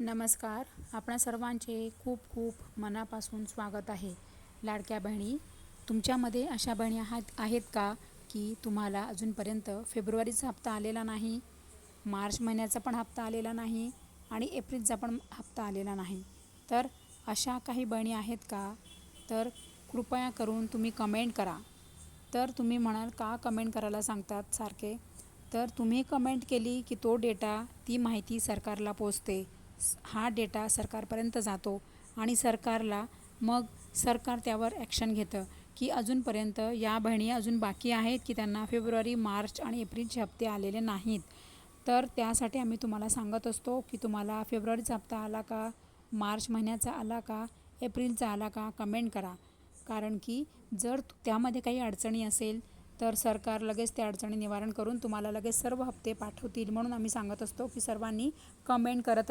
नमस्कार. आपणा सर्वांचे खूप खूप मनापासून स्वागत आहे. लाडक्या बहिणी तुमच्यामध्ये अशा बहिणी आहात आहेत का की तुम्हाला अजूनपर्यंत फेब्रुवारीचा हप्ता आलेला नाही मार्च महिन्याचा पण हप्ता आलेला नाही आणि एप्रिलचा पण हप्ता आलेला नाही? तर अशा काही बहिणी आहेत का? तर कृपया करून तुम्ही कमेंट करा. तर तुम्ही म्हणाल का कमेंट करायला सांगतात सारखे? तर तुम्ही कमेंट केली की तो डेटा ती माहिती सरकारला पोचते. हा डेटा सरकारपर्यंत जातो आणि सरकारला मग सरकार त्यावर ॲक्शन घेतं की अजूनपर्यंत या बहिणी अजून बाकी आहेत की त्यांना फेब्रुवारी मार्च आणि एप्रिलचे हप्ते आलेले नाहीत. तर त्यासाठी आम्ही तुम्हाला सांगत असतो की तुम्हाला फेब्रुवारीचा हप्ता आला का मार्च महिन्याचा आला का एप्रिलचा आला का कमेंट करा. कारण की जर त्यामध्ये काही अडचणी असेल तर सरकार लगेच त्या अडचणी निवारण करून तुम्हाला लगेच सर्व हप्ते पाठवतील म्हणून आम्ही सांगत असतो की सर्वांनी कमेंट करत